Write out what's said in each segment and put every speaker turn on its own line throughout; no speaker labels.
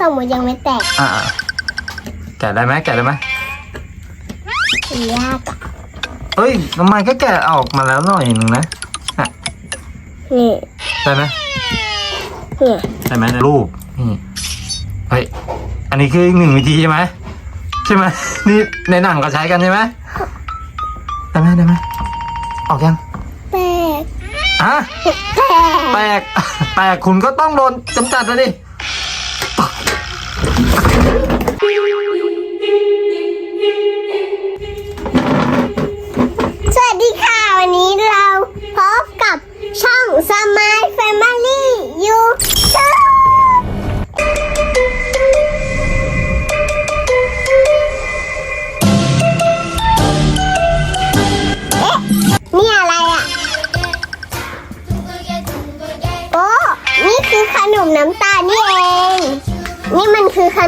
สมมติยังไม่แตก
อ่าแกะได้ไหมแกะได้ไหม
ยากอะ
เอ้ยน้ำมันก็แกะออกมาแล้วหน่อยหนึ่งนะ
นี่
ได้ไหม
เนี่ย
ได้ไหมในรูปนี่เฮ้ยอันนี้คืออีกหนึ่งวิธีใช่ไหมใช่ไหมนี่ในหนังก็ใช้กันใช่ไหมได้ไหมได้ไหมออกยัง
แตก
อะ
แตก
แตกแตกคุณก็ต้องโดนจำกัดนะดิ
Thank you.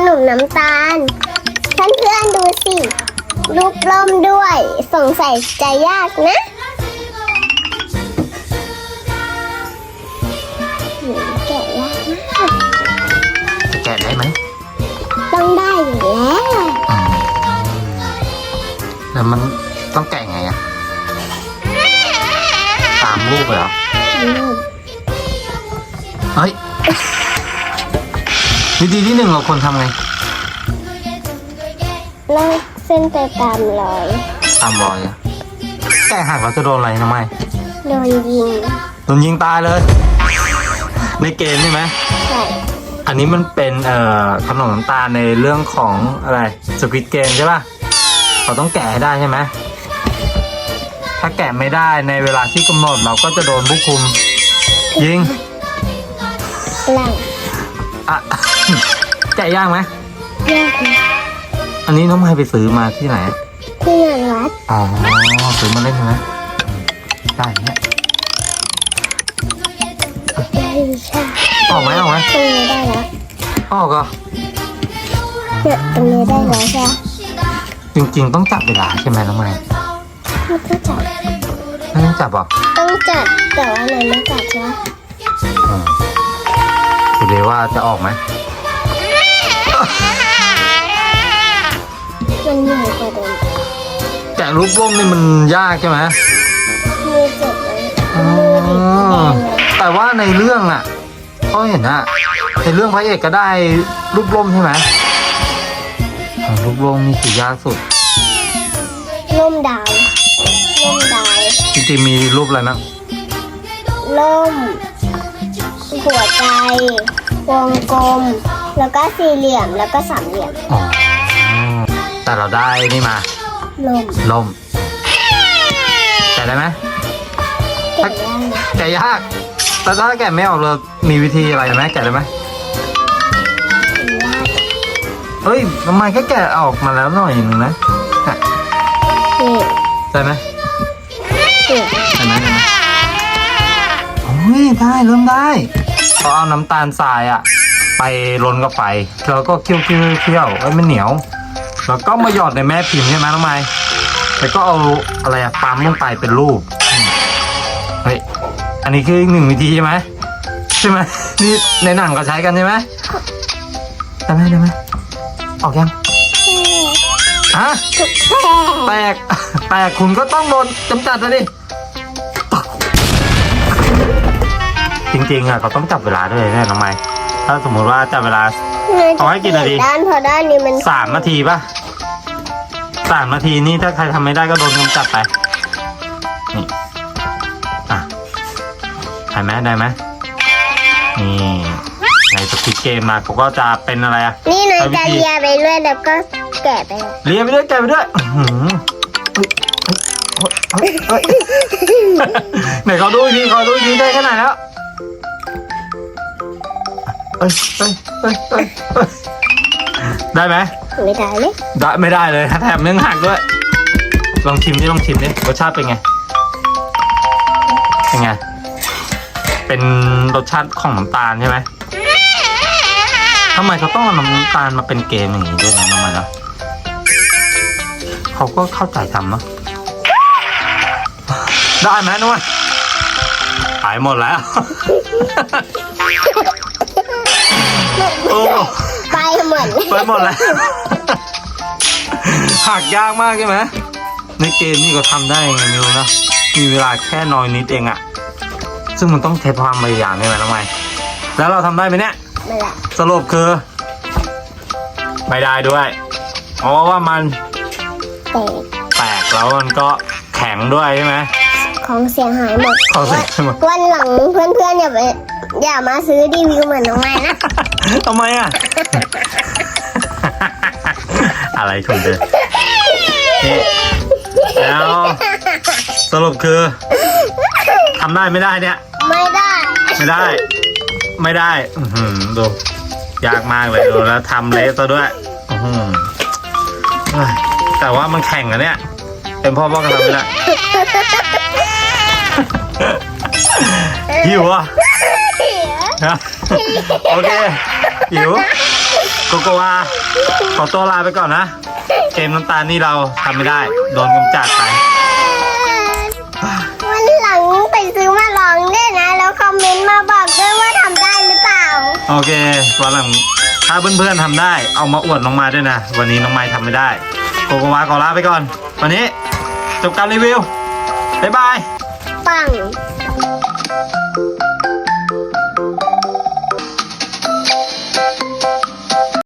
นคือขนมน้ำตาลเพื่อนๆดูสิรูปล่มด้วย สงสัยจะยากนะหืมแกะยากมาก
จะแกะได้ไหม
ต้องได้อยู่แล้ว
อืมแล้วมันต้องแกะไงอะตามรูปเลยเหรอ เฮ้ยวิธีที่หนึ่งเราควรทำไง
ลากเส้นไปตามรอย
ตามรอยอะแกะหักเราจะโดนอะไรทำไม
โดนยิง
โดนยิงตายเลย ในเกมใช่ไหม
ใช่
อันนี้มันเป็นเอ่อขนมน้ำตาลในเรื่องของอะไรสควิตเกมใช่ป่ะเราต้องแกะให้ได้ใช่ไหมถ้าแกะไม่ได้ในเวลาที่กำหนดเราก็จะโดนผู้คุม ยิง
หลัง
อะ แกะยากไหม
ยากนะ
อันนี้น้องไม้ไปซื้อมาที่ไหน
ที่งานวัด
อ๋อซื้อมาเล่นใช่ไหมได้เนี่ย
ได้ใช่
ออกไหมออกไหม
ตรงนี้ได้แล้ว
ออกก็
เนี่ยตรงนี้ได้แล้วใช่ไหม
จริง ๆ ต้องจับเวลาใช่ไหมน้องไม้
ไม่ต้องจับ
ไม่ต้องจับหรอก
ต้องจัดแต่ว่ามันไม่จัดใช่ไหม
อืมดูเลยว่าจะออกไหม
มั นเหนื่อยกว่าเดิม
แกะรูปร่มนี่มันยากใช่ไหม
มือเจ็บเลย
อ๋อ
มือดิแดงเลย
แต่ว่าในเรื่องอะก็เห็นอะในเรื่องพระเอกก็ได้รูปร่มใช่ไหมอ่ารูปร่มนี่คือยากสุด
ล่มดาวล่มดาว
จริงๆมีรูปอะไรนะ
ล่มหัวใจ วงกลม แล้วก็สี่เหลี่ยมแล้วก็สามเหลี่ยม
อ๋อ แต่เราได้นี่มา
ลม
ล่มแกะได้ไหม
เก่งได้นะ
แกะยากแต่ถ้าแกะไม่ออกเรามีวิธีอะไรไหมแกะได้ไหม
เก่งยาก
เฮ้ยทำไมแค่แกะออกมาแล้วหน่อยหนึงนะอะ
นี่
ได้ไหม
นี่
ได้ไหมได้ไหมโอ้ยได้เริ่มได้เขาเอาน้ำตาลทรายอะไปลนกับไฟแล้วก็เคี่ยวเคี่ยวเคี่ยวให้มันเหนียว แล้วก็มาหยอดในแม่พิมพ์ใช่ไหมน้องไม้แล้วก็เอาอะไรอะปั๊มลงไปเป็นรูปอืมเฮ้ยอันนี้คืออีกหนึ่งวิธีใช่ไหมใช่ไหมนี่ในหนังก็ใช้กันใช่ไหมได้ไหมได้ไหมออกยังฮะ
แพ้
แตกแตกคุณก็ต้องโดนจำกัดนะดิจริงๆอะเขาต้องจับเวลาด้วยแน่น้องไม้ถ้าสมมุติว่าจับเวลาเอาให้กี่นาที
ด้านพอด้านนี้มัน
สามนาทีป่ะ สามนาทีนี่ถ้าใครทำไม่ได้ก็โดนจำกัดไป นี่ อะได้ไหมได้ไหมนี่ในสกิทเกมมาเขาก็จะเป็นอะไรอะ
นี่นาย
เอาวิ
จะ
ธี
เลียไปเรื่อยแล้วก็แกะไปเลย
เลียไปด้วยแกะไปด้วยอื้อหือเฮ้ยเฮ้ยเฮ้ยเฮ้ยไหนเขาดูอีกทีเขาดูอีกทีได้แค่ไหนแล้วเอ้ยเอ้ยเอ้ยเอ้ยเอ้ยได้ไหม
ไม่ได้เลย
ได้ไม่ได้เลยแถมยังหักด้วย ลองชิมดิลองชิมดิรสชาติเป็นไง เป็นไง เป็นรสชาติของน้ำตาลใช่ไหมทำไมเขาต้องเอาน้ำตาลมาเป็นเกมอย่างนี้ด้วยนะทำไมเนะเขาก็เข้าใจทำเนาะได้ไหมนุ้ยหายหมดแล้ว โอ้
ไปดเลย
ไปหมดแล้วหักยากมากใช่ไหมในเกมนี่ก็ทำได้ยังไงไม่รู้นะมีเวลาแค่น้อยนิดเองอะซึ่งมันต้องใช้ความพยายามใช่ไหมน้องไม้แล้วเราทำได้ไหมเนี่ย
มาละ
สรุปคือไม่ได้ด้วยเพราะว่ามัน
แตก
แตกแล้วมันก็แข็งด้วยใช่ไหม
ของเสียหายหมด
ของเสียหายหมด
วันหลังเพื่อนๆอย่าไปอย่ามาซื้อรีวิวเหมือนน้องไม้นะ
ทำไมอะ อะไรคุณเดอนี่แล้วสรุปคือทำได้ไม่ได้เนี่ย
ไม่ได้
ไม่ได้ ไม่ได้ อื้อหือดูยากมากเลยดูแล้วทำเละซะด้วยอื้อหือเอ้ยแต่ว่ามันแข่งอะเนี่ย เป็นพ่อพ่อก็ทำไม่ได้หิวอะ นะโอเคหิวโกโกวาขอตัวลาไปก่อนนะ เกมน้ำตาลนี่เราทำไม่ได้ โดนกำจัดไป
วันหลังไปซื้อมาลองด้วยนะ แล้วคอมเมนต์มาบอกด้วยว่าทำได้หรือเปล่า
โอเควันหลังถ้าเพื่อนๆทำได้ เอามาอวดน้องไม้ด้วยนะ วันนี้น้องไม้ทำไม่ได้ โกโกวาขอลาไปก่อน วันนี้จบการรีวิว บ๊ายบาย